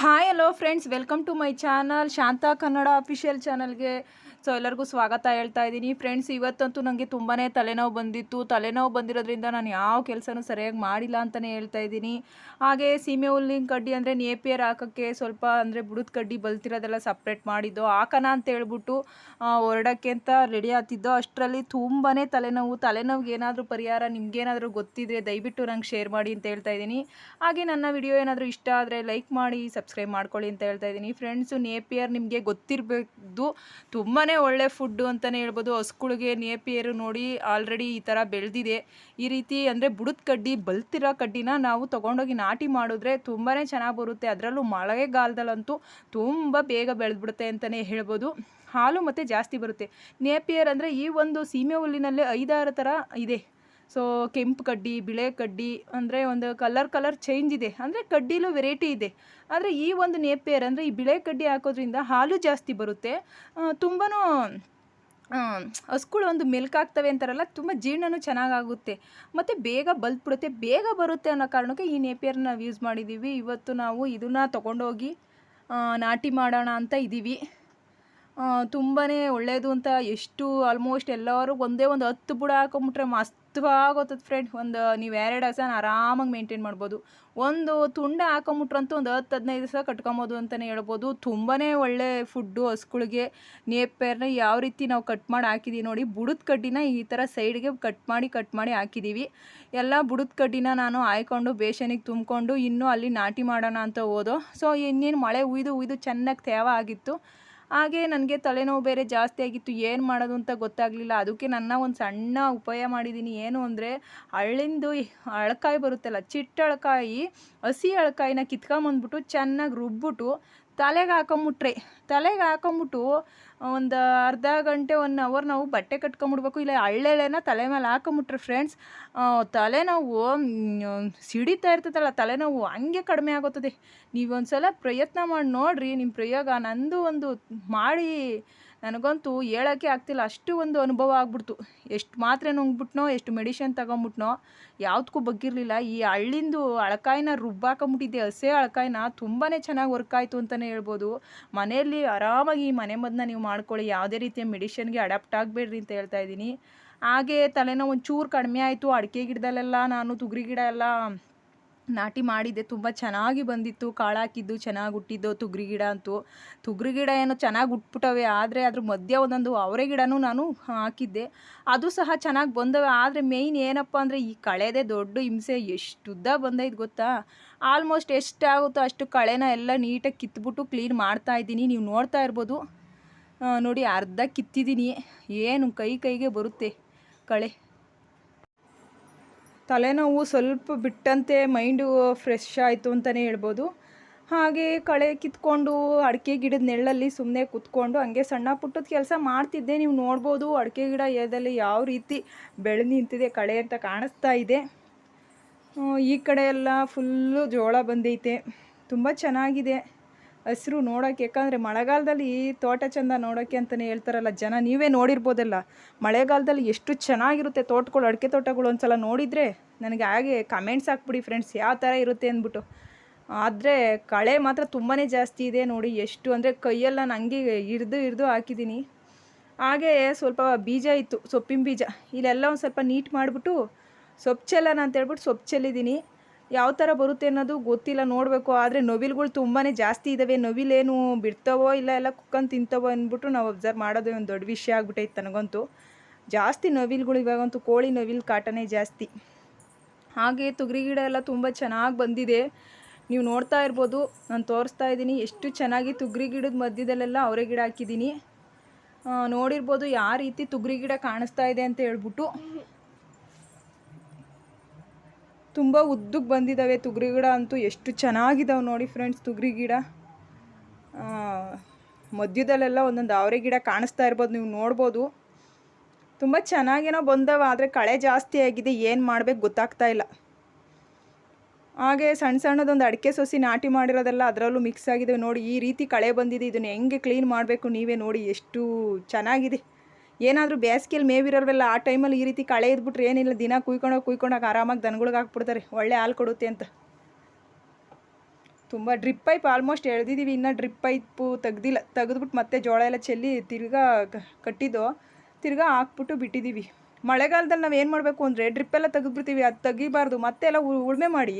Hi hello friends welcome to my channel Shanta Kannada official ಚಾನಲ್ಗೆ so ಎಲ್ಲರಿಗೂ ಸ್ವಾಗತ ಹೇಳ್ತಾ ಇದ್ದೀನಿ. ಫ್ರೆಂಡ್ಸ್ ಇವತ್ತಂತೂ ನನಗೆ ತುಂಬಾ ತಲೆನೋವು ಬಂದಿತ್ತು. ತಲೆನೋವು ಬಂದಿರೋದ್ರಿಂದ ನಾನು ಯಾವ ಕೆಲಸನೂ ಸರಿಯಾಗಿ ಮಾಡಿಲ್ಲ ಅಂತಲೇ ಹೇಳ್ತಾ ಇದ್ದೀನಿ. ಹಾಗೆ ಸೀಮೆ ಹುಲ್ಲಿನ ಕಡ್ಡಿ ಅಂದರೆ ನೇಪಿಯರ್ ಹಾಕೋಕ್ಕೆ ಸ್ವಲ್ಪ ಅಂದರೆ ಬುಡದ ಕಡ್ಡಿ ಬಲ್ತಿರೋದೆಲ್ಲ ಸಪ್ರೇಟ್ ಮಾಡಿದ್ದು. ಹಾಕೋಣ ಅಂತ ಹೇಳ್ಬಿಟ್ಟು ಹೊರಡೋಕ್ಕೆ ಅಂತ ರೆಡಿ ಆಗ್ತಿದ್ದೋ. ಅಷ್ಟರಲ್ಲಿ ತುಂಬಾ ತಲೆನೋವು. ತಲೆನೋವಿಗೆ ಏನಾದರೂ ಪರಿಹಾರ ನಿಮಗೇನಾದರೂ ಗೊತ್ತಿದ್ರೆ ದಯವಿಟ್ಟು ನಂಗೆ ಶೇರ್ ಮಾಡಿ ಅಂತ ಹೇಳ್ತಾ ಇದ್ದೀನಿ. ಹಾಗೆ ನನ್ನ ವಿಡಿಯೋ ಏನಾದರೂ ಇಷ್ಟ ಆದರೆ ಲೈಕ್ ಮಾಡಿ ಸಬ್ಸ್ಕ್ರೈಬ್ ಮಾಡ್ಕೊಳ್ಳಿ ಅಂತ ಹೇಳ್ತಾ ಇದ್ದೀನಿ. ಫ್ರೆಂಡ್ಸು ನೇಪಿಯರ್ ನಿಮಗೆ ಗೊತ್ತಿರಬೇಕು. ತುಂಬಾ ಒಳ್ಳೆ ಫುಡ್ಡು ಅಂತಲೇ ಹೇಳ್ಬೋದು. ಹಸ್ಕುಳಿಗೆ, ನೇಪಿಯರು ನೋಡಿ ಆಲ್ರೆಡಿ ಈ ಥರ ಬೆಳೆದಿದೆ. ಈ ರೀತಿ ಅಂದರೆ ಬುಡದ ಕಡ್ಡಿ, ಬಲ್ತಿರೋ ಕಡ್ಡಿನ ನಾವು ತೊಗೊಂಡೋಗಿ ನಾಟಿ ಮಾಡಿದ್ರೆ ತುಂಬಾ ಚೆನ್ನಾಗಿ ಬರುತ್ತೆ. ಅದರಲ್ಲೂ ಮಳೆಗಾಲದಲ್ಲಂತೂ ತುಂಬ ಬೇಗ ಬೆಳೆದ್ಬಿಡುತ್ತೆ ಅಂತಲೇ ಹೇಳ್ಬೋದು. ಹಾಲು ಮತ್ತು ಜಾಸ್ತಿ ಬರುತ್ತೆ. ನೇಪಿಯರ್ ಅಂದರೆ ಈ ಒಂದು ಸೀಮೆ ಹುಲ್ಲಿನಲ್ಲೇ ಐದಾರು ಥರ ಇದೆ. ಸೊ ಕೆಂಪು ಕಡ್ಡಿ, ಬಿಳೆ ಕಡ್ಡಿ ಅಂದರೆ ಒಂದು ಕಲರ್ ಕಲರ್ ಚೇಂಜ್ ಇದೆ. ಅಂದರೆ ಕಡ್ಡಿಲೂ ವೆರೈಟಿ ಇದೆ. ಆದರೆ ಈ ಒಂದು ನೇಪಿಯರ್ ಅಂದರೆ ಈ ಬಿಳೆ ಕಡ್ಡಿ ಹಾಕೋದ್ರಿಂದ ಹಾಲು ಜಾಸ್ತಿ ಬರುತ್ತೆ. ತುಂಬಾ ಹಸ್ಗಳು ಒಂದು ಮೆಲ್ಕಾಗ್ತವೆ ಅಂತಾರಲ್ಲ, ತುಂಬ ಜೀರ್ಣನೂ ಚೆನ್ನಾಗಾಗುತ್ತೆ. ಮತ್ತು ಬೇಗ ಬಲ್ತ್ಬಿಡುತ್ತೆ. ಬೇಗ ಬರುತ್ತೆ ಅನ್ನೋ ಕಾರಣಕ್ಕೆ ಈ ನೇಪಿಯರ್ನ ನಾವು ಯೂಸ್ ಮಾಡಿದ್ದೀವಿ ಇವತ್ತು ನಾವು ಇದನ್ನು ತೊಗೊಂಡೋಗಿ ನಾಟಿ ಮಾಡೋಣ ಅಂತ ಇದ್ದೀವಿ ತುಂಬಾ ಒಳ್ಳೆಯದು ಅಂತ ಎಷ್ಟು ಆಲ್ಮೋಸ್ಟ್ ಎಲ್ಲರೂ ಒಂದೇ ಒಂದು ಹತ್ತು ಬುಡ ಹಾಕೊಂಬಿಟ್ರೆ ಮಸ್ತ್ ಆಗೋತದ ಫ್ರೆಂಡ್ ಒಂದು ನೀವು ಎರಡು ಹಸನ ಆರಾಮಾಗಿ ಮೇಂಟೈನ್ ಮಾಡ್ಬೋದು. ಒಂದು ತುಂಡ ಹಾಕೊಂಬಿಟ್ರಂತೂ ಒಂದು ಹತ್ತು ಹದಿನೈದು ದಿವಸ ಕಟ್ಕೊಬೋದು ಅಂತಲೇ ಹೇಳ್ಬೋದು. ತುಂಬಾ ಒಳ್ಳೆ ಫುಡ್ಡು ಹಸ್ಗಳಿಗೆ. ನೇಪೇರ್ನ ಯಾವ ರೀತಿ ನಾವು ಕಟ್ ಮಾಡಿ ಹಾಕಿದ್ದೀವಿ ನೋಡಿ, ಬುಡದ ಕಡ್ಡಿನ ಈ ಥರ ಸೈಡ್ಗೆ ಕಟ್ ಮಾಡಿ ಕಟ್ ಮಾಡಿ ಹಾಕಿದ್ದೀವಿ ಎಲ್ಲ ಬುಡದ ಕಡ್ಡಿನ ನಾನು ಹಾಯ್ಕೊಂಡು ಬೇಷನಿಗೆ ತುಂಬಿಕೊಂಡು ಇನ್ನೂ ಅಲ್ಲಿ ನಾಟಿ ಮಾಡೋಣ ಅಂತ ಹೋದೋ. ಸೊ ಇನ್ನೇನು ಮಳೆ ಉಯ್ದು ಉಯ್ದು ಚೆನ್ನಾಗಿ ತೇವ ಆಗಿತ್ತು. ಹಾಗೆ ನನಗೆ ತಲೆನೋವು ಬೇರೆ ಜಾಸ್ತಿ ಆಗಿತ್ತು, ಏನು ಮಾಡೋದು ಅಂತ ಗೊತ್ತಾಗಲಿಲ್ಲ. ಅದಕ್ಕೆ ನನ್ನ ಒಂದು ಸಣ್ಣ ಉಪಾಯ ಮಾಡಿದ್ದೀನಿ. ಏನು ಅಂದರೆ, ಹಳ್ಳಿಂದು ಅಳಕಾಯಿ ಬರುತ್ತಲ್ಲ ಚಿಟ್ಟ ಅಳಕಾಯಿ ಹಸಿ ಅಳಕಾಯಿನ ಕಿತ್ಕೊಂಬಂದ್ಬಿಟ್ಟು ಚೆನ್ನಾಗಿ ರುಬ್ಬಿಟ್ಟು ತಲೆಗೆ ಹಾಕೊಂಬಿಟ್ರೆ, ತಲೆಗೆ ಹಾಕೊಂಬಿಟ್ಟು ಒಂದು ಅರ್ಧ ಗಂಟೆ ಒನ್ ಅವರ್ ನಾವು ಬಟ್ಟೆ ಕಟ್ಕೊಂಬಿಡ್ಬೇಕು. ಇಲ್ಲ ಹಳ್ಳೆಳೆನ ತಲೆ ಮೇಲೆ ಹಾಕೊಂಬಿಟ್ರೆ ಫ್ರೆಂಡ್ಸ್ ತಲೆನೋವು ಸಿಡಿತಾ ಇರ್ತದಲ್ಲ ತಲೆನೋವು ಹಂಗೆ ಕಡಿಮೆ ಆಗುತ್ತದೆ ನೀವೊಂದು ಸಲ ಪ್ರಯತ್ನ ಮಾಡಿ ನೋಡಿರಿ ನಿಮ್ಮ ಪ್ರಯೋಗ ನಂದು ಒಂದು ಮಾಡಿ ನನಗಂತೂ ಹೇಳೋಕ್ಕೆ ಆಗ್ತಿಲ್ಲ. ಅಷ್ಟು ಒಂದು ಅನುಭವ ಆಗ್ಬಿಡ್ತು. ಎಷ್ಟು ಮಾತ್ರೆ ನುಂಗ್ಬಿಟ್ನೋ, ಎಷ್ಟು ಮೆಡಿಷನ್ ತಗೊಂಬಿಟ್ನೋ ಯಾವುದಕ್ಕೂ ಬಗ್ಗಿರಲಿಲ್ಲ. ಈ ಹಳ್ಳಿಂದು ಅಳಕಾಯಿನ ರುಬ್ಬಾಕೊಂಬಿಟ್ಟಿದ್ದೆ ಹಸೆ ಅಳಕಾಯಿನ ತುಂಬಾ ಚೆನ್ನಾಗಿ ವರ್ಕ್ ಆಯಿತು ಅಂತಲೇ ಹೇಳ್ಬೋದು. ಮನೆಯಲ್ಲಿ ಆರಾಮಾಗಿ ಈ ಮನೆ ಮದ್ದನ್ನ ನೀವು ಮಾಡ್ಕೊಳ್ಳಿ. ಯಾವುದೇ ರೀತಿಯ ಮೆಡಿಷನ್ಗೆ ಅಡಾಪ್ಟ್ ಆಗಬೇಡ್ರಿ ಅಂತ ಹೇಳ್ತಾ ಇದ್ದೀನಿ. ಹಾಗೆ ತಲೆನೋವು ಒಂಚೂರು ಕಡಿಮೆ ಆಯಿತು. ಅಡಿಕೆ ಗಿಡದಲ್ಲೆಲ್ಲ ನಾನು ತುಗರಿ ಗಿಡ ಎಲ್ಲ ನಾಟಿ ಮಾಡಿದ್ದೆ, ತುಂಬ ಚೆನ್ನಾಗಿ ಬಂದಿತ್ತು. ಕಾಳು ಹಾಕಿದ್ದು ಚೆನ್ನಾಗಿ ಹುಟ್ಟಿದ್ದು, ತುಗರಿ ಗಿಡ ಅಂತೂ. ತುಗರಿ ಗಿಡ ಏನೋ ಚೆನ್ನಾಗಿ ಹುಟ್ಬಿಟ್ಟವೆ, ಆದರೆ ಅದ್ರ ಮಧ್ಯ ಒಂದೊಂದು ಅವರೆ ಗಿಡನೂ ನಾನು ಹಾಕಿದ್ದೆ. ಅದು ಸಹ ಚೆನ್ನಾಗಿ ಬಂದವೆ, ಆದರೆ ಮೇಯ್ನ್ ಏನಪ್ಪ ಅಂದರೆ ಈ ಕಳೆದೇ ದೊಡ್ಡ ಹಿಂಸೆ. ಎಷ್ಟು ಉದ್ದ ಬಂದೈತೆ ಗೊತ್ತಾ? ಆಲ್ಮೋಸ್ಟ್ ಎಷ್ಟಾಗುತ್ತೋ ಅಷ್ಟು ಕಳೆನ ಎಲ್ಲ ನೀಟಾಗಿ ಕಿತ್ಬಿಟ್ಟು ಕ್ಲೀನ್ ಮಾಡ್ತಾ ಇದ್ದೀನಿ. ನೀವು ನೋಡ್ತಾ ಇರ್ಬೋದು. ನೋಡಿ ಅರ್ಧ ಕಿತ್ತಿದ್ದೀನಿ. ಏನು ಕೈ ಕೈಗೆ ಬರುತ್ತೆ ಕಳೆ. ತಲೆನೋವು ಸ್ವಲ್ಪ ಬಿಟ್ಟಂತೆ ಮೈಂಡು ಫ್ರೆಶ್ ಆಯಿತು ಅಂತಲೇ ಹೇಳ್ಬೋದು. ಹಾಗೆ ಕಳೆ ಕಿತ್ಕೊಂಡು ಅಡಿಕೆ ಗಿಡದ ನೆಳ್ಳಲ್ಲಿ ಸುಮ್ಮನೆ ಕುತ್ಕೊಂಡು ಹಂಗೆ ಸಣ್ಣ ಪುಟ್ಟದ ಕೆಲಸ ಮಾಡ್ತಿದ್ದೆ. ನೀವು ನೋಡ್ಬೋದು ಅಡಿಕೆ ಗಿಡ ಎದಲ್ಲಿ ಯಾವ ರೀತಿ ಬೆಳೆದು ನಿಂತಿದೆ ಕಳೆ ಅಂತ ಕಾಣಿಸ್ತಾ ಇದೆ. ಈ ಕಡೆ ಎಲ್ಲ ಫುಲ್ಲು ಜೋಳ ಬಂದೈತೆ. ತುಂಬ ಚೆನ್ನಾಗಿದೆ. ಹಸಿರು ನೋಡೋಕ್ಕೆ ಯಾಕಂದರೆ ಮಳೆಗಾಲದಲ್ಲಿ ತೋಟ ಚೆಂದ ನೋಡೋಕ್ಕೆ ಅಂತಲೇ ಹೇಳ್ತಾರಲ್ಲ ಜನ, ನೀವೇ ನೋಡಿರ್ಬೋದಲ್ಲ. ಮಳೆಗಾಲದಲ್ಲಿ ಎಷ್ಟು ಚೆನ್ನಾಗಿರುತ್ತೆ ತೋಟಗಳು, ಅಡಿಕೆ ತೋಟಗಳು ಒಂದು ಸಲ ನೋಡಿದರೆ ನನಗೆ ಹಾಗೆ ಕಮೆಂಟ್ಸ್ ಹಾಕ್ಬಿಡಿ ಫ್ರೆಂಡ್ಸ್ ಯಾವ ಥರ ಇರುತ್ತೆ ಅಂದ್ಬಿಟ್ಟು. ಆದರೆ ಕಳೆ ಮಾತ್ರ ತುಂಬಾ ಜಾಸ್ತಿ ಇದೆ ನೋಡಿ, ಎಷ್ಟು ಅಂದರೆ ಕೈಯೆಲ್ಲ ನಾನು ಹಂಗೆ ಹಿಡ್ದು ಹಿಡ್ದು ಹಾಕಿದ್ದೀನಿ. ಹಾಗೇ ಸ್ವಲ್ಪ ಬೀಜ ಇತ್ತು, ಸೊಪ್ಪಿನ ಬೀಜ, ಇಲ್ಲೆಲ್ಲ ಒಂದು ಸ್ವಲ್ಪ ನೀಟ್ ಮಾಡಿಬಿಟ್ಟು ಸೊಪ್ಪು ಚೆಲ್ಲೋಣ ಅಂತೇಳ್ಬಿಟ್ಟು ಸೊಪ್ಪು ಚೆಲ್ಲಿದ್ದೀನಿ ಯಾವ ಥರ ಬರುತ್ತೆ ಅನ್ನೋದು ಗೊತ್ತಿಲ್ಲ, ನೋಡಬೇಕು. ಆದರೆ ನವಿಲುಗಳು ತುಂಬಾ ಜಾಸ್ತಿ ಇದ್ದಾವೆ ನವಿಲೇನು ಬಿಡ್ತಾವೋ ಇಲ್ಲ ಎಲ್ಲ ಕುಕ್ಕಂದು ತಿಂತಾವೋ ಅಂದ್ಬಿಟ್ಟು ನಾವು ಅಬ್ಸರ್ವ್ ಮಾಡೋದೇ ಒಂದು ದೊಡ್ಡ ವಿಷಯ ಆಗ್ಬಿಟ್ಟೈತೆ ನನಗಂತೂ. ಜಾಸ್ತಿ ನವಿಲುಗಳು ಇವಾಗಂತೂ ಕೋಳಿ ನವಿಲು ಕಾಟನೇ ಜಾಸ್ತಿ. ಹಾಗೆ ತೊಗರಿ ಗಿಡ ಎಲ್ಲ ತುಂಬ ಚೆನ್ನಾಗಿ ಬಂದಿದೆ. ನೀವು ನೋಡ್ತಾ ಇರ್ಬೋದು, ನಾನು ತೋರಿಸ್ತಾ ಇದ್ದೀನಿ. ಎಷ್ಟು ಚೆನ್ನಾಗಿ ತೊಗರಿ ಗಿಡದ ಮಧ್ಯದಲ್ಲೆಲ್ಲ ಅವರೇ ಗಿಡ ಹಾಕಿದ್ದೀನಿ. ನೋಡಿರ್ಬೋದು ಯಾವ ರೀತಿ ತೊಗರಿ ಗಿಡ ಕಾಣಿಸ್ತಾ ಇದೆ ಅಂತ ಹೇಳ್ಬಿಟ್ಟು. ತುಂಬ ಉದ್ದಕ್ಕೆ ಬಂದಿದ್ದಾವೆ. ತುಗ್ರಿ ಗಿಡ ಅಂತೂ ಎಷ್ಟು ಚೆನ್ನಾಗಿದ್ದಾವೆ ನೋಡಿ ಫ್ರೆಂಡ್ಸ್ ತುಗ್ರಿ ಗಿಡ. ಮಧ್ಯದಲ್ಲೆಲ್ಲ ಒಂದೊಂದು ಅವರೆ ಗಿಡ ಕಾಣಿಸ್ತಾ ಇರ್ಬೋದು, ನೀವು ನೋಡ್ಬೋದು. ತುಂಬ ಚೆನ್ನಾಗೇನೋ ಬಂದವ, ಆದರೆ ಕಳೆ ಜಾಸ್ತಿ ಆಗಿದೆ, ಏನು ಮಾಡಬೇಕು ಗೊತ್ತಾಗ್ತಾ ಇಲ್ಲ. ಹಾಗೆ ಸಣ್ಣ ಸಣ್ಣದೊಂದು ಅಡಿಕೆ ಸೊಸಿ ನಾಟಿ ಮಾಡಿರೋದೆಲ್ಲ ಅದರಲ್ಲೂ ಮಿಕ್ಸ್ ಆಗಿದೆ ನೋಡಿ, ಈ ರೀತಿ ಕಳೆ ಬಂದಿದೆ, ಇದನ್ನು ಹೆಂಗೆ ಕ್ಲೀನ್ ಮಾಡಬೇಕು ನೀವೇ ನೋಡಿ, ಎಷ್ಟು ಚೆನ್ನಾಗಿದೆ. ಏನಾದರೂ ಬೇಸಿಗೆಯಲ್ಲಿ ಮೇವಿರೋಲ್ವೆಲ್ಲ ಆ ಟೈಮಲ್ಲಿ ಈ ರೀತಿ ಕಳೆ ಇದ್ಬಿಟ್ರೆ ಏನಿಲ್ಲ, ದಿನ ಕುಯ್ಕೊಂಡೋಗಿ ಕುಯ್ಕೊಂಡೋಗಿ ಆರಾಮಾಗಿ ದನಗಳಿಗೆ ಹಾಕ್ಬಿಡ್ತಾರೆ, ಒಳ್ಳೆ ಹಾಲು ಕೊಡುತ್ತೆ ಅಂತ. ತುಂಬ ಡ್ರಿಪ್ ಪೈಪ್ ಆಲ್ಮೋಸ್ಟ್ ಎಳ್ದಿದ್ದೀವಿ ಇನ್ನೂ ಡ್ರಿಪ್ ಪೈಪು ತೆಗ್ದಿಲ್ಲ ತೆಗೆದ್ಬಿಟ್ಟು ಮತ್ತೆ ಜೋಳ ಎಲ್ಲ ಚೆಲ್ಲಿ ತಿರ್ಗಾ ಕಟ್ಟಿದ್ದು, ತಿರ್ಗಾ ಹಾಕ್ಬಿಟ್ಟು ಬಿಟ್ಟಿದ್ದೀವಿ ಮಳೆಗಾಲದಲ್ಲಿ ನಾವು ಏನು ಮಾಡಬೇಕು ಅಂದರೆ ಡ್ರಿಪ್ ಎಲ್ಲ ತೆಗೆದ್ಬಿಡ್ತೀವಿ, ಅದು ತೆಗಿಬಾರ್ದು, ಮತ್ತೆ ಎಲ್ಲ ಉಳುಮೆ ಮಾಡಿ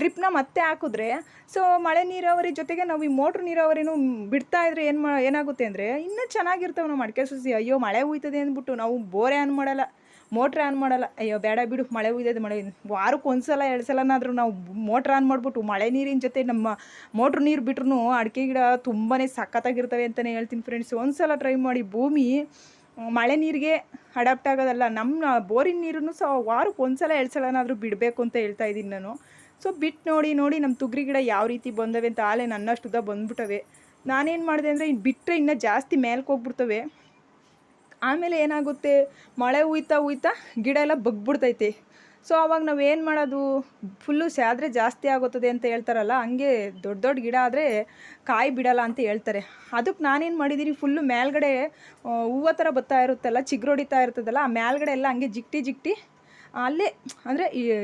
ಡ್ರಿಪ್ನ ಮತ್ತೆ ಹಾಕಿದ್ರೆ ಸೊ ಮಳೆ ನೀರಾವರಿ ಜೊತೆಗೆ ನಾವು ಈ ಮೋಟ್ರ್ ನೀರಾವರಿನೂ ಬಿಡ್ತಾ ಇದ್ರೆ ಏನು ಮಾ ಏನಾಗುತ್ತೆ ಅಂದರೆ ಇನ್ನೂ ಚೆನ್ನಾಗಿರ್ತವೆ ನಾವು ಮಡಿಕೆ ಸಸಿ. ಅಯ್ಯೋ, ಮಳೆ ಹುಯ್ತದೆ ಅಂದ್ಬಿಟ್ಟು ನಾವು ಬೋರೆ ಆನ್ ಮಾಡಲ್ಲ ಮೋಟ್ರ್ ಆನ್ ಮಾಡಲ್ಲ. ಅಯ್ಯೋ, ಬೇಡ ಬಿಡು, ಮಳೆ ಹುಯ್ದದೆ ಮಳೆ ವಾರಕ್ಕೆ ಒಂದು ಸಲ ಎರಡು ಸಲನಾದರೂ ನಾವು ಮೋಟ್ರ್ ಆನ್ ಮಾಡಿಬಿಟ್ಟು ಮಳೆ ನೀರಿನ ಜೊತೆ ನಮ್ಮ ಮೋಟ್ರ್ ನೀರು ಬಿಟ್ರೂ ಅಡಿಕೆ ಗಿಡ ತುಂಬಾ ಸಖತ್ತಾಗಿರ್ತವೆ ಅಂತಲೇ ಹೇಳ್ತೀನಿ ಫ್ರೆಂಡ್ಸ್ ಒಂದು ಸಲ ಟ್ರೈ ಮಾಡಿ ಭೂಮಿ ಮಳೆ ನೀರಿಗೆ ಅಡಾಪ್ಟ್ ಆಗೋದಲ್ಲ. ನಮ್ಮ ಬೋರಿನ ನೀರನ್ನು ಸಹ ವಾರಕ್ಕೆ ಒಂದು ಸಲ ಎರಡು ಸಲನಾದರೂ ಬಿಡಬೇಕು ಅಂತ ಹೇಳ್ತಾ ಇದ್ದೀನಿ ನಾನು. ಸೊ ಬಿಟ್ಟು ನೋಡಿ ನೋಡಿ ನಮ್ಮ ತುಗ್ರಿ ಗಿಡ ಯಾವ ರೀತಿ ಬಂದವೆ ಅಂತ ಆಲೆ ನನ್ನಷ್ಟು ಉದ್ದ ಬಂದ್ಬಿಟ್ಟವೆ. ನಾನೇನು ಮಾಡಿದೆ ಅಂದರೆ ಇನ್ನು ಬಿಟ್ಟರೆ ಇನ್ನೂ ಜಾಸ್ತಿ ಮೇಲ್ಕ್ಕೆ ಹೋಗ್ಬಿಡ್ತವೆ. ಆಮೇಲೆ ಏನಾಗುತ್ತೆ? ಮಳೆ ಉಯ್ತಾ ಉಯ್ತಾ ಗಿಡ ಎಲ್ಲ ಬಗ್ಬಿಡ್ತೈತೆ. ಸೊ ಅವಾಗ ಏನು ಮಾಡೋದು? ಫುಲ್ಲು ಸ್ಯಾದ್ರೆ ಜಾಸ್ತಿ ಆಗುತ್ತದೆ ಅಂತ ಹೇಳ್ತಾರಲ್ಲ, ಹಂಗೆ ದೊಡ್ಡ ದೊಡ್ಡ ಗಿಡ ಆದರೆ ಕಾಯಿ ಬಿಡಲ್ಲ ಅಂತ ಹೇಳ್ತಾರೆ. ಅದಕ್ಕೆ ನಾನೇನು ಮಾಡಿದ್ದೀನಿ ಫುಲ್ಲು ಮೇಲ್ಗಡೆ ಹೂವು ಥರ ಬತ್ತಾ ಇರುತ್ತಲ್ಲ, ಚಿಗ್ರೊಡಿತಾ ಇರ್ತದಲ್ಲ, ಆ ಮೇಲ್ಗಡೆ ಎಲ್ಲ ಹಂಗೆ ಜಿಕ್ಟಿ ಜಿಕ್ಟಿ, ಅಲ್ಲೇ, ಅಂದರೆ ಕೆಳಗೇ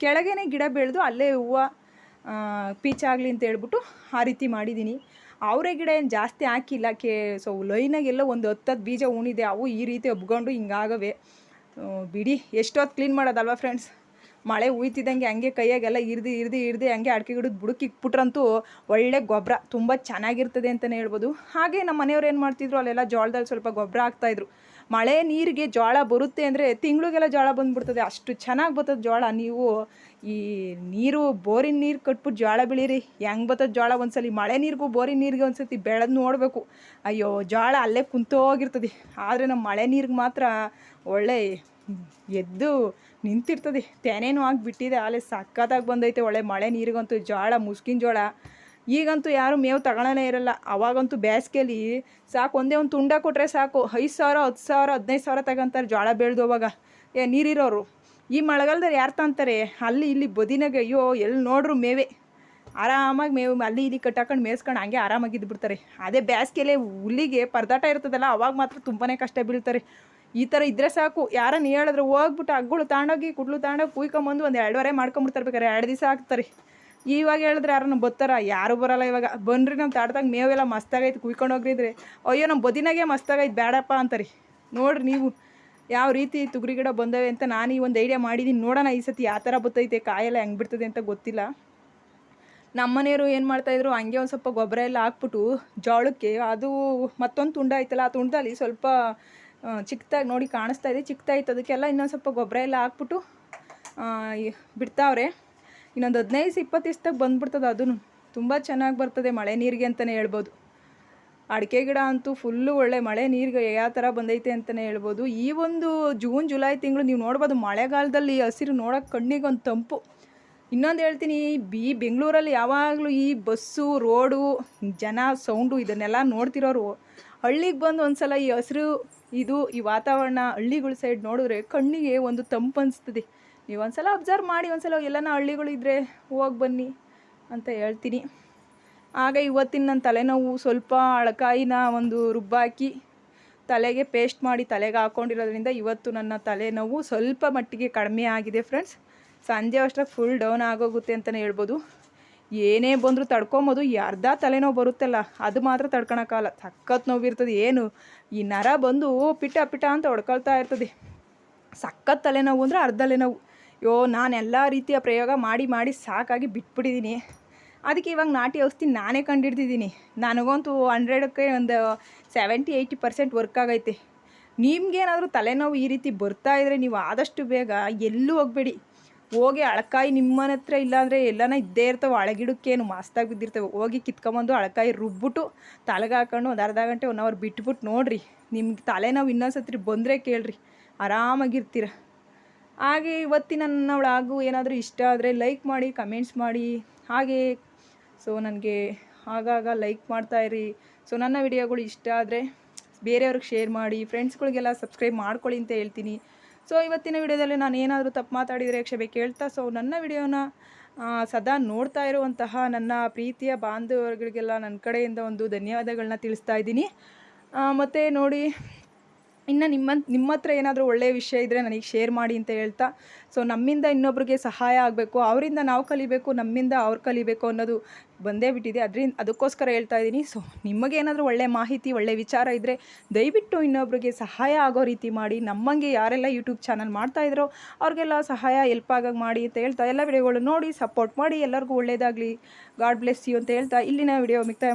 ಕೆಳಗೇನೆ ಗಿಡ ಬೆಳೆದು ಅಲ್ಲೇ ಹೂವು ಪೀಚಾಗಲಿ ಅಂತ ಹೇಳ್ಬಿಟ್ಟು ಆ ರೀತಿ ಮಾಡಿದ್ದೀನಿ ಅವರೇ ಗಿಡ ಏನು ಜಾಸ್ತಿ ಹಾಕಿಲ್ಲ, ಕೇ, ಸೊ ಲೈನಾಗೆಲ್ಲ ಒಂದು ಹತ್ತತ್ತು ಬೀಜ ಉಣಿದೆ ಅವು ಈ ರೀತಿ ಒಬ್ಕೊಂಡು ಹಿಂಗಾಗವೆ. ಬಿಡಿ ಎಷ್ಟೊತ್ತು ಕ್ಲೀನ್ ಮಾಡೋದಲ್ವ ಫ್ರೆಂಡ್ಸ್ ಮಳೆ ಉಯ್ತಿದ್ದಂಗೆ ಹಂಗೆ ಕೈಯಾಗೆಲ್ಲ ಇರ್ದು ಇರ್ದು ಇರ್ದು ಹಂಗೆ ಅಡಿಕೆ ಗಿಡದ ಬುಡಕ್ಕೆ ಇಕ್ಬಿಟ್ರಂತೂ ಒಳ್ಳೆ ಗೊಬ್ಬರ ತುಂಬ ಚೆನ್ನಾಗಿರ್ತದೆ ಅಂತಲೇ ಹೇಳ್ಬೋದು. ಹಾಗೆ ನಮ್ಮ ಮನೆಯವ್ರು ಏನು ಮಾಡ್ತಿದ್ರು, ಅಲ್ಲೆಲ್ಲ ಜೋಳದಲ್ಲಿ ಸ್ವಲ್ಪ ಗೊಬ್ಬರ ಹಾಕ್ತಾಯಿದ್ರು ಮಳೆ ನೀರಿಗೆ ಜೋಳ ಬರುತ್ತೆ ಅಂದರೆ ತಿಂಗಳಿಗೆಲ್ಲ ಜೋಳ ಬಂದುಬಿಡ್ತದೆ. ಅಷ್ಟು ಚೆನ್ನಾಗಿ ಬರ್ತದೆ ಜೋಳ ನೀವು ಈ ನೀರು, ಬೋರಿನ ನೀರು ಕಟ್ಬಿಟ್ಟು ಜೋಳ ಬೆಳೀರಿ. ಹೆಂಗೆ ಬರ್ತದೆ ಜೋಳ ಒಂದ್ಸಲಿ? ಮಳೆ ನೀರಿಗೂ ಬೋರಿನ ನೀರಿಗೆ ಒಂದ್ಸತಿ ಬೆಳೆದು ನೋಡಬೇಕು. ಅಯ್ಯೋ ಜೋಳ ಅಲ್ಲೇ ಕುಂತೋಗಿರ್ತದೆ. ಆದರೆ ನಮ್ಮ ಮಳೆ ನೀರಿಗೆ ಮಾತ್ರ ಒಳ್ಳೆ ಎದ್ದು ನಿಂತಿರ್ತದೆ. ತೆನೇನೂ ಆಗಿಬಿಟ್ಟಿದೆ. ಅಲ್ಲೇ ಸಕ್ಕತ್ತಾಗಿ ಬಂದೈತೆ ಒಳ್ಳೆ ಮಳೆ ನೀರಿಗಂತೂ. ಜೋಳ ಮುಸ್ಕಿನ ಜೋಳ ಈಗಂತೂ ಯಾರು ಮೇವು ತಗೊಳ್ಳೋನೇ ಇರಲ್ಲ. ಅವಾಗಂತೂ ಬೇಸಿಗೆಲಿ ಸಾಕು, ಒಂದೇ ಒಂದು ತುಂಡ ಕೊಟ್ಟರೆ ಸಾಕು. ಐದು ಸಾವಿರ, ಹತ್ತು ಸಾವಿರ, ಹದಿನೈದು ಸಾವಿರ ತಗೊಂತಾರೆ ಜೋಳ ಬೆಳೆದು ಅವಾಗ. ಏ, ನೀರಿರೋರು. ಈ ಮಳೆಗಾಲದಲ್ಲಿ ಯಾರು ತಂತಾರೆ? ಅಲ್ಲಿ ಇಲ್ಲಿ ಬದಿನಾಗ ಅಯ್ಯೋ ಎಲ್ಲಿ ನೋಡ್ರು ಮೇವೆ. ಆರಾಮಾಗಿ ಮೇವು, ಅಲ್ಲಿ ಇಲ್ಲಿ ಕಟ್ಟಾಕೊಂಡು ಮೇಯ್ಸ್ಕೊಂಡು ಹಂಗೆ ಆರಾಮಾಗಿ ಇದ್ಬಿಡ್ತಾರೆ ಅದೇ ಬೇಸಿಗೆಲೆ ಹುಲ್ಲಿಗೆ ಪರದಾಟ ಇರ್ತದಲ್ಲ, ಅವಾಗ ಮಾತ್ರ ತುಂಬಾ ಕಷ್ಟ ಬೀಳ್ತಾರೆ. ಈ ಥರ ಇದ್ದರೆ ಸಾಕು. ಯಾರನ್ನ ಹೇಳಿದ್ರೆ ಹೋಗ್ಬಿಟ್ಟು ಹಗ್ಗಳು ತಾಂಡೋಗಿ, ಕುಡ್ಲು ತಾಂಡೋಗಿ ಕುಯ್ಕೊಂಬಂದು ಒಂದು ಎರಡುವರೆ ಮಾಡ್ಕೊಂಬಿಡ್ತಾರೆ ಬೇಕಾರೆ ಎರಡು ದಿವಸ ಹಾಕ್ತಾರೆ ಇವಾಗ ಹೇಳಿದ್ರೆ ಯಾರನ್ನ ಬತ್ತಾರ? ಯಾರು ಬರಲ್ಲ ಇವಾಗ. ಬನ್ರಿ ನಮ್ಮ ತಾಡ್ದಾಗ ಮೇವೆಲ್ಲ ಮಸ್ತಾಗೈತೆ ಕುಯ್ಕೊಂಡು ಹೋಗ್ರಿದ್ರೆ ಅಯ್ಯೋ, ನಮ್ಮ ಬದಿನಾಗೆ ಮಸ್ತಾಗೈತೆ ಬೇಡಪ್ಪ ಅಂತಾರೆ. ನೋಡ್ರಿ ನೀವು ಯಾವ ರೀತಿ ತುಗ್ರಿ ಗಿಡ ಬಂದವೆ ಅಂತ ನಾನು ಈ ಒಂದು ಐಡಿಯಾ ಮಾಡಿದ್ದೀನಿ ನೋಡೋಣ ಈ ಸತಿ ಯಾವ ಥರ ಬತ್ತೈತೆ, ಕಾಯೆಲ್ಲ ಹೆಂಗೆ ಬಿಡ್ತದೆ ಅಂತ ಗೊತ್ತಿಲ್ಲ. ನಮ್ಮ ಮನೆಯವರು ಏನು ಮಾಡ್ತಾಯಿದ್ರು ಹಂಗೆ ಒಂದು ಸ್ವಲ್ಪ ಗೊಬ್ಬರ ಎಲ್ಲ ಹಾಕ್ಬಿಟ್ಟು ಜೋಳಕ್ಕೆ ಅದು ಮತ್ತೊಂದು ತುಂಡ ಐತಲ್ಲ, ಆ ತುಂಡದಲ್ಲಿ ಸ್ವಲ್ಪ ಚಿಕ್ಕದಾಗಿ ನೋಡಿ ಕಾಣಿಸ್ತಾ ಇದೆ, ಚಿಕ್ಕದಾಯ್ತು. ಅದಕ್ಕೆಲ್ಲ ಇನ್ನೊಂದು ಸ್ವಲ್ಪ ಗೊಬ್ಬರ ಎಲ್ಲ ಹಾಕ್ಬಿಟ್ಟು ಬಿಡ್ತಾವ್ರೆ. ಇನ್ನೊಂದು ಹದಿನೈದು ಇಪ್ಪತ್ತು ಇಷ್ಟಕ್ಕೆ ಬಂದ್ಬಿಡ್ತದೆ ಅದೂ ತುಂಬ ಚೆನ್ನಾಗಿ ಬರ್ತದೆ ಮಳೆ ನೀರಿಗೆ ಅಂತಲೇ ಹೇಳ್ಬೋದು. ಅಡಿಕೆ ಗಿಡ ಅಂತೂ ಫುಲ್ಲು ಒಳ್ಳೆ ಮಳೆ ನೀರಿಗೆ ಯಾವ ಥರ ಬಂದೈತೆ ಅಂತಲೇ ಹೇಳ್ಬೋದು. ಈ ಒಂದು ಜೂನ್, ಜುಲೈ ತಿಂಗಳು ನೀವು ನೋಡ್ಬೋದು ಮಳೆಗಾಲದಲ್ಲಿ ಹಸಿರು ನೋಡೋಕೆ ಕಣ್ಣಿಗೆ ಒಂದು ತಂಪು. ಇನ್ನೊಂದು ಹೇಳ್ತೀನಿ ಬಿ ಬೆಂಗಳೂರಲ್ಲಿ ಯಾವಾಗಲೂ ಈ ಬಸ್ಸು, ರೋಡು, ಜನ, ಸೌಂಡು ಇದನ್ನೆಲ್ಲ ನೋಡ್ತಿರೋರು ಹಳ್ಳಿಗೆ ಬಂದು ಒಂದ್ಸಲ ಈ ಹಸಿರು, ಇದು, ಈ ವಾತಾವರಣ ಹಳ್ಳಿಗಳ ಸೈಡ್ ನೋಡಿದ್ರೆ ಕಣ್ಣಿಗೆ ಒಂದು ತಂಪು ಅನಿಸ್ತದೆ ನೀವು ಒಂದ್ಸಲ ಅಬ್ಸರ್ವ್ ಮಾಡಿ, ಒಂದ್ಸಲ ಎಲ್ಲನ ಹಳ್ಳಿಗಳಿದ್ರೆ ಹೋಗಿ ಬನ್ನಿ ಅಂತ ಹೇಳ್ತೀನಿ. ಆಗ ಇವತ್ತಿನ ನನ್ನ ತಲೆನೋವು ಸ್ವಲ್ಪ ಅಳಕಾಯಿನ ಒಂದು ರುಬ್ಬಾಕಿ, ತಲೆಗೆ ಪೇಸ್ಟ್ ಮಾಡಿ ತಲೆಗೆ ಹಾಕ್ಕೊಂಡಿರೋದ್ರಿಂದ ಇವತ್ತು ನನ್ನ ತಲೆನೋವು ಸ್ವಲ್ಪ ಮಟ್ಟಿಗೆ ಕಡಿಮೆ ಆಗಿದೆ ಫ್ರೆಂಡ್ಸ್ ಸಂಜೆ ಅಷ್ಟ್ರಾಗ ಫುಲ್ ಡೌನ್ ಆಗೋಗುತ್ತೆ ಅಂತಲೇ ಹೇಳ್ಬೋದು. ಏನೇ ಬಂದರೂ ತಡ್ಕೊಬೋದು ಅರ್ಧ ತಲೆನೋವು ಬರುತ್ತಲ್ಲ, ಅದು ಮಾತ್ರ ತಡ್ಕೊಳಕ್ಕಾಗಲ್ಲ. ಸಖತ್ ನೋವಿರ್ತದೆ ಏನು? ಈ ನರ ಬಂದು ಪಿಟ ಪಿಟ ಅಂತ ಹೊಡ್ಕೊಳ್ತಾ ಇರ್ತದೆ. ಸಖತ್ ತಲೆನೋವು ಅಂದರೆ ಅರ್ಧ ತಲೆನೋವು. ಯೋ ನಾನು ಎಲ್ಲ ರೀತಿಯ ಪ್ರಯೋಗ ಮಾಡಿ ಮಾಡಿ ಸಾಕಾಗಿ ಬಿಟ್ಬಿಟ್ಟಿದ್ದೀನಿ ಅದಕ್ಕೆ ಇವಾಗ ನಾಟಿ ಔಷಧಿ ನಾನೇ ಕಂಡಿಡ್ದಿದ್ದೀನಿ ನನಗಂತೂ ಹಂಡ್ರೆಡಕ್ಕೆ ಒಂದು ಸೆವೆಂಟಿ ಏಯ್ಟಿ ಪರ್ಸೆಂಟ್ ವರ್ಕ್ ಆಗೈತೆ. ನಿಮ್ಗೇನಾದರೂ ತಲೆನೋವು ಈ ರೀತಿ ಬರ್ತಾ ಇದ್ದರೆ ನೀವು ಆದಷ್ಟು ಬೇಗ ಎಲ್ಲೂ ಹೋಗಬೇಡಿ. ಹೋಗಿ ಅಳಕಾಯಿ ನಿಮ್ಮನ ಹತ್ರ ಇಲ್ಲಾಂದರೆ ಎಲ್ಲನ ಇದ್ದೇ ಇರ್ತವೆ ಅಳಗಿಡಕ್ಕೇನು ಮಸ್ತಾಗಿ ಬಿದ್ದಿರ್ತವೆ. ಹೋಗಿ ಕಿತ್ಕೊಂಬಂದು ಅಳಕಾಯಿ ರುಬ್ಬಿಟ್ಟು ತಲೆಗೆ ಹಾಕೊಂಡು ಒಂದು ಅರ್ಧ ಗಂಟೆ ಒನ್ ಅವರ್ ಬಿಟ್ಬಿಟ್ಟು ನೋಡಿರಿ. ನಿಮ್ಗೆ ತಲೆನೋವು ಇನ್ನೊಂದ್ಸತ್ರಿ ಬಂದರೆ ಕೇಳ್ರಿ. ಆರಾಮಾಗಿರ್ತೀರ. ಹಾಗೆ ಇವತ್ತಿನ ನನ್ನ ವ್ಲಾಗು ಏನಾದರೂ ಇಷ್ಟ ಆದರೆ ಲೈಕ್ ಮಾಡಿ ಕಮೆಂಟ್ಸ್ ಮಾಡಿ, ಹಾಗೆ. ಸೊ ನನಗೆ ಆಗಾಗ ಲೈಕ್ ಮಾಡ್ತಾ ಇರಿ. ಸೊ ನನ್ನ ವಿಡಿಯೋಗಳು ಇಷ್ಟ ಆದರೆ ಬೇರೆಯವ್ರಿಗೆ ಶೇರ್ ಮಾಡಿ ಫ್ರೆಂಡ್ಸ್ಗಳಿಗೆಲ್ಲ ಸಬ್ಸ್ಕ್ರೈಬ್ ಮಾಡ್ಕೊಳ್ಳಿ ಅಂತ ಹೇಳ್ತೀನಿ. ಸೊ ಇವತ್ತಿನ ವಿಡಿಯೋದಲ್ಲಿ ನಾನು ಏನಾದರೂ ತಪ್ಪು ಮಾತಾಡಿದರೆ ಕ್ಷಮೆ ಕೇಳ್ತಾ ಸೊ ನನ್ನ ವಿಡಿಯೋನ ಸದಾ ನೋಡ್ತಾ ಇರುವಂತಹ ನನ್ನ ಪ್ರೀತಿಯ ಬಾಂಧವರುಗಳಿಗೆಲ್ಲ ನನ್ನ ಕಡೆಯಿಂದ ಒಂದು ಧನ್ಯವಾದಗಳನ್ನ ತಿಳಿಸ್ತಾ ಇದ್ದೀನಿ. ಮತ್ತು ನೋಡಿ ಇನ್ನು ನಿಮ್ಮ ನಿಮ್ಮ ಹತ್ರ ಏನಾದರೂ ಒಳ್ಳೆಯ ವಿಷಯ ಇದ್ದರೆ ನನಗೆ ಶೇರ್ ಮಾಡಿ ಅಂತ ಹೇಳ್ತಾ ಸೊ ನಮ್ಮಿಂದ ಇನ್ನೊಬ್ರಿಗೆ ಸಹಾಯ ಆಗಬೇಕು, ಅವರಿಂದ ನಾವು ಕಲಿಬೇಕು, ನಮ್ಮಿಂದ ಅವ್ರು ಕಲಿಬೇಕು ಅನ್ನೋದು ಬಂದೇ ಬಿಟ್ಟಿದೆ. ಅದರಿಂದ, ಅದಕ್ಕೋಸ್ಕರ ಹೇಳ್ತಾ ಇದ್ದೀನಿ. ಸೊ ನಿಮಗೇನಾದರೂ ಒಳ್ಳೆ ಮಾಹಿತಿ, ಒಳ್ಳೆ ವಿಚಾರ ಇದ್ದರೆ ದಯವಿಟ್ಟು ಇನ್ನೊಬ್ರಿಗೆ ಸಹಾಯ ಆಗೋ ರೀತಿ ಮಾಡಿ, ನಮ್ಮಂಗೆ ಯಾರೆಲ್ಲ ಯೂಟ್ಯೂಬ್ ಚಾನಲ್ ಮಾಡ್ತಾ ಇದ್ರೋ ಅವ್ರಿಗೆಲ್ಲ ಸಹಾಯ ಹೆಲ್ಪ್ ಆಗೋಕ್ಕೆ ಮಾಡಿ ಅಂತ ಹೇಳ್ತಾ, ಎಲ್ಲ ವಿಡಿಯೋಗಳು ನೋಡಿ ಸಪೋರ್ಟ್ ಮಾಡಿ, ಎಲ್ಲರಿಗೂ ಒಳ್ಳೆಯದಾಗಲಿ ಗಾಡ್ ಬ್ಲೆಸ್ ಯು ಅಂತ ಹೇಳ್ತಾ, ಇಲ್ಲಿನ ವಿಡಿಯೋ ಮುಕ್ತಾಯ